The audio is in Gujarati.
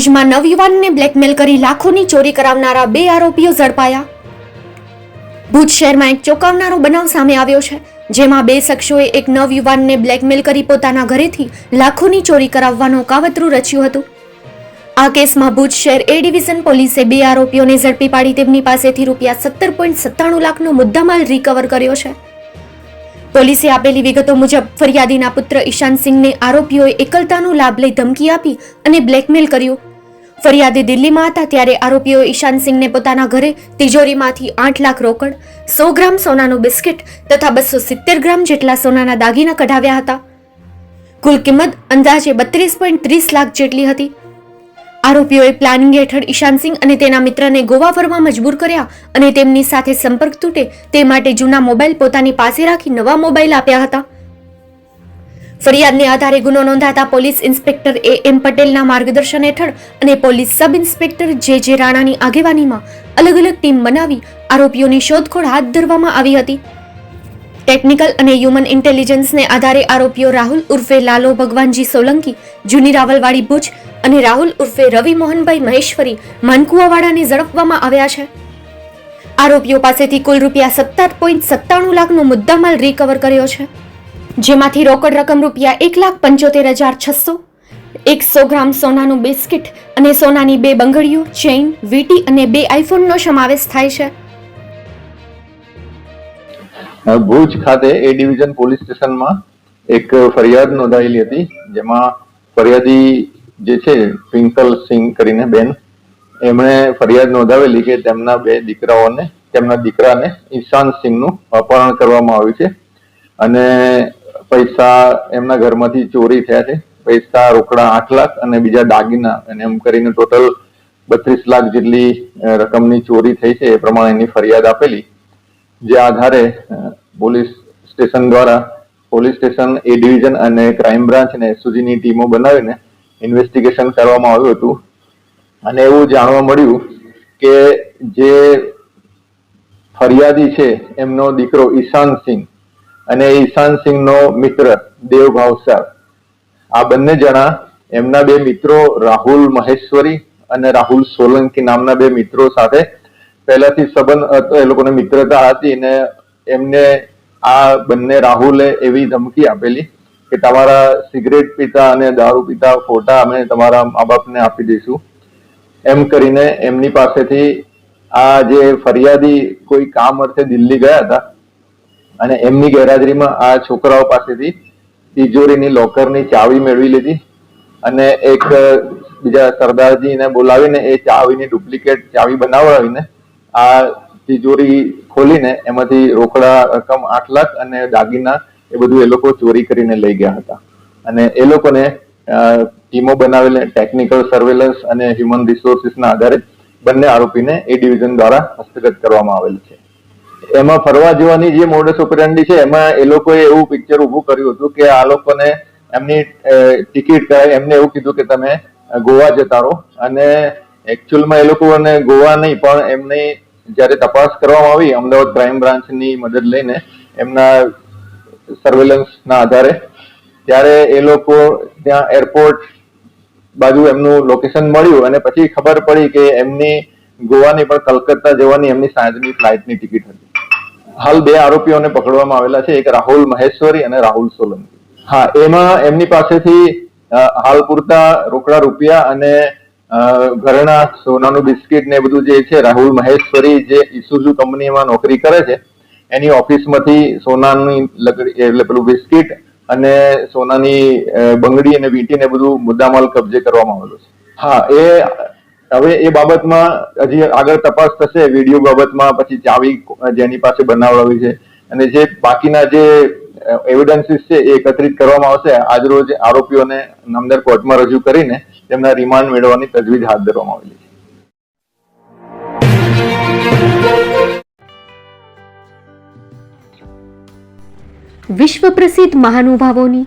ભુજમાં નવયુવાનને બ્લેકમેલ કરી લાખોની ચોરી કરાવનારા બે આરોપીઓ ઝડપાયા. ભુજ શહેરમાં એક ચોંકાવનારો બનાવ સામે આવ્યો છે, જેમાં બે શખ્સોએ એક નવયુવાનને બ્લેકમેલ કરી પોતાના ઘરેથી લાખોની ચોરી કરાવવાનું કાવતરું રચ્યું હતું. આ કેસમાં ભુજ શહેર એ ડિવિઝન પોલીસે બે આરોપીઓને ઝડપી પાડી તેમની પાસેથી રૂપિયા સત્તર પોઈન્ટ સત્તાણું લાખનો મુદ્દામાલ રિકવર કર્યો છે. પોલીસે આપેલી વિગતો મુજબ, ફરિયાદીના પુત્ર ઈશાન સિંહને આરોપીઓએ એકલતાનો લાભ લઈ ધમકી આપી અને બ્લેકમેલ કર્યું. ફરિયાદી દિલ્હીમાં હતા ત્યારે આરોપીઓ ઈશાન સિંહને પોતાના ઘરે તિજોરીમાંથી આઠ લાખ રોકડ, સો ગ્રામ સોનાનું બિસ્કિટ તથા બસો સિત્તેર ગ્રામ જેટલા સોનાના દાગીના કઢાવ્યા હતા. કુલ કિંમત અંદાજે બત્રીસ પોઈન્ટ ત્રીસ લાખ જેટલી હતી. આરોપીઓએ પ્લાનિંગ હેઠળ ઈશાન સિંહ અને તેના મિત્રને ગોવા ફરવા મજબૂર કર્યા અને તેમની સાથે સંપર્ક તૂટે તે માટે જૂના મોબાઈલ પોતાની પાસે રાખી નવા મોબાઈલ આપ્યા હતા. ફરિયાદને આધારે ગુનો નોંધાતા પોલીસ ઇન્સ્પેક્ટર એ એમ પટેલના માર્ગદર્શન હેઠળ અને પોલીસ સબ ઇન્સ્પેક્ટર જે જે રાણાની આગેવાનીમાં અલગ અલગ ટીમ બનાવી આરોપીઓની શોધખોળ હાથ ધરવામાં આવી હતી. ટેકનિકલ અને હ્યુમન ઇન્ટેલિજન્સને આધારે આરોપીઓ રાહુલ ઉર્ફે લાલો ભગવાનજી સોલંકી, જૂની રાવલવાડી ભુજ અને રાહુલ ઉર્ફે રવિ મોહનભાઈ મહેશ્વરી માનકુવાવાડાને ઝડપવામાં આવ્યા છે. આરોપીઓ પાસેથી કુલ રૂપિયા સત્તર પોઈન્ટ સત્તાણું લાખનો મુદ્દામાલ રિકવર કર્યો છે. જેમાંથી રોકડ રકમ રૂપિયા એક લાખ પંચોતેર હજાર છસો, એકસો ગ્રામ સોનાનું બિસ્કિટ અને સોનાની બે બંગડીઓ, ચેઇન, વીટી અને બે આઈફોનનો સમાવેશ થાય છે. ભુજ ખાતે એ ડિવિઝન પોલીસ સ્ટેશનમાં એક ફરિયાદ નોંધાયેલી હતી, જેમાં ફરિયાદી જે છે ટ્વિંકલ સિંહ કરીને બેન, એમણે ફરિયાદ નોંધાવેલી કે તેમના બે દીકરાઓને, તેમના દીકરાને ઈશાન સિંહનું અપહરણ કરવામાં આવ્યું છે. અને પૈસા એમના ઘરમાંથી ચોરી થયા છે. પૈસા રોકડા આઠ લાખ અને બીજા દાગીના. અને એમ કરીને ટોટલ બત્રીસ લાખ જેટલી રકમની ચોરી થઈ છે. એ પ્રમાણે એની ફરિયાદ આપેલી. જે આધારે પોલીસ સ્ટેશન દ્વારા, પોલીસ સ્ટેશન, એ ડિવિઝન અને ક્રાઇમ બ્રાન્ચ અને એસઓજીની ટીમો બનાવીને ઇન્વેસ્ટિગેશન કરવામાં આવ્યું હતું. અને એવું જાણવા મળ્યું કે જે ફરિયાદી છે, એમનો દીકરો ઈશાન સિંહ અને ઈશાન સિંહનો મિત્ર દેવ ભાવસાર. આ બંને જણા એમના બે મિત્રો રાહુલ મહેશ્વરી અને રાહુલ સોલંકી નામના બે મિત્રો સાથે પહેલાથી સંબંધ એ લોકોને મિત્રતા હતી ને એમને આ બંને રાહુલે એવી ધમકી આપેલી કે તમારા સિગરેટ પીતા અને દારૂ પીતા ફોટા અમે તમારા મા બાપને આપી દઈશું. એમ કરીને એમની પાસેથી આ જે ફરિયાદી કોઈ કામ અર્થે દિલ્હી ગયા હતા અને એમની ગેરહાજરીમાં આ છોકરાઓ પાસેથી તિજોરીની લોકરની ચાવી મેળવી લીધી અને એક બીજા સરદારજીને બોલાવીને એ ચાવીની ડુપ્લિકેટ ચાવી બનાવડાવીને આ તિજોરી ખોલીને એમાંથી રોકડા રકમ આઠ લાખ અને દાગીના એ બધું એ લોકો ચોરી કરીને લઈ ગયા હતા. અને એ લોકોને ટીમો બનાવેલી, ટેકનિકલ સર્વેલન્સ અને હ્યુમન રિસોર્સિસના આધારે બંને આરોપીને એ ડિવિઝન દ્વારા હસ્તગત કરવામાં આવેલ છે. એમાં ફરવા જવાની જે મોડસ ઓપરેન્ડી છે, એમાં એ લોકોએ એવું પિક્ચર ઊભું કર્યું હતું કે આ લોકોને એમની ટિકિટ કરાવી, એમને એવું કીધું કે તમે ગોવા જતા રહો. અને એકચ્યુઅલમાં એ લોકોને ગોવા નહીં, પણ એમની જ્યારે તપાસ કરવામાં આવી, અમદાવાદ ક્રાઇમ બ્રાન્ચની મદદ લઈને એમના સર્વેલન્સના આધારે, ત્યારે એ લોકો ત્યાં એરપોર્ટ બાજુ એમનું લોકેશન મળ્યું અને પછી ખબર પડી કે એમની ગોવાની પણ કલકત્તા જવાની એમની સાંજની ફ્લાઇટની ટિકિટ હતી. હાલ બે આરોપીઓને પકડવામાં આવેલા છે એક રાહુલ મહેશ્વરી અને રાહુલ સોલંકી. હા એમાં એમની પાસેથી હાલ પૂરતા રોકડા રૂપિયા અને ઘરેણા સોનાનું બિસ્કિટ ને બધું જે છે રાહુલ મહેશ્વરી જે ઇસુઝુ કંપનીમાં નોકરી કરે છે એની ઓફિસમાંથી સોનાની લકડી એટલે પેલું બિસ્કિટ અને સોનાની બંગડી અને વીંટી ને બધું મુદ્દામાલ કબજે કરવામાં આવેલું છે. હા એ હવે એ બાબતમાં હજી આગળ તપાસ થશે, વીડિયો બાબતમાં, પછી ચાવી જેની પાસે બનાવડાવી છે. અને જે બાકીના જે એવિડન્સીસ છે એ એકત્રિત કરવામાં આવશે. આજરોજ આરોપીઓને નામદાર કોર્ટમાં રજૂ કરીને તેમના રિમાન્ડ મેળવવાની તજવીજ હાથ ધરવામાં આવેલી છે. વિશ્વ પ્રસિદ્ધ મહાનુભાવોની